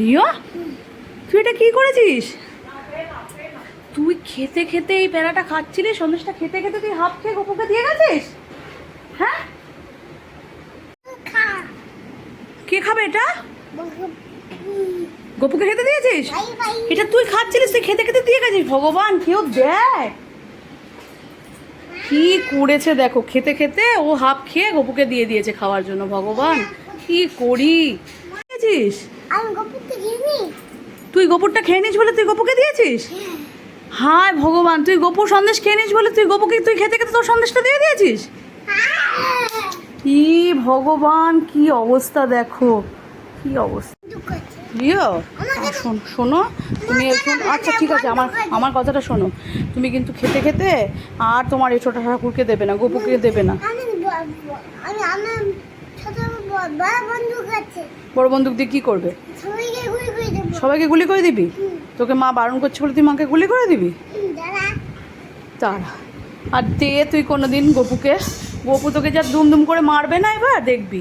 রিয়া, তুই এটা কি করেছিস? তুই খেতে খেতে এই প্যারাটা খাচ্ছিলি, সন্দেশটা খেতে খেতে তুই হাফ খেয়ে গপুকে দিয়ে গেছিস? হ্যাঁ? কে খাবে এটা? গপুকে খেতে দিয়েছিস? এটা তুই খাচ্ছিলিস, তুই খেতে খেতে দিয়ে গেছিস, ভগবান, কেউ দেয়। কি করেছে দেখো, খেতে খেতে ও হাফ খেয়ে গপুকে দিয়ে দিয়েছে খাওয়ার জন্য, ভগবান, কি করি? দিয়েছিস? আমি তুই গোপুরটা খেয়ে নিস বলে তুই গোপুকে দিয়েছিস? হায়। ভগবান তুই গপুর সন্দেশ খেয়ে নিস বলে তুই গোপুকে তুই খেতে খেতে তোর সন্দেশটা দিয়ে দিয়েছিস? কি ভগবান কি অবস্থা দেখো কি অবস্থা। প্রিয় শোন শোনো তুমি আচ্ছা ঠিক আছে আমার আমার কথাটা শোনো। তুমি কিন্তু খেতে খেতে আর তোমার এই ছোটো ঠাকুরকে দেবে না গোপুকে দেবে না। আমি আমি ছোট বন্ধু কাছে বড় বন্দুক দিয়ে কি করবে? সবাইকে গুলি করে দিবি। তোকে মা বারণ করছে বলে তুই মাকে গুলি করে দিবি? তারা আর দে তুই কোনোদিন গপুকে। গপু তোকে যা দুম দুম করে মারবে না এবার দেখবি।